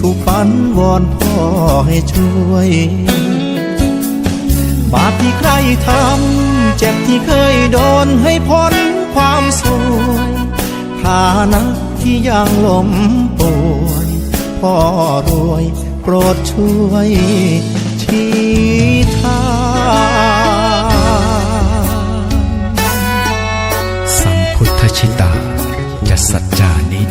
ถูกฝันวอนพ่อให้ช่วย บาปที่ใครทำเจ็บที่เคยโดนให้พ้นความสวยฐานะที่ยังล้มป่วยพ่อรวยโปรดช่วยชี้ทางสัมพุทธชิตาจะสัจจานิ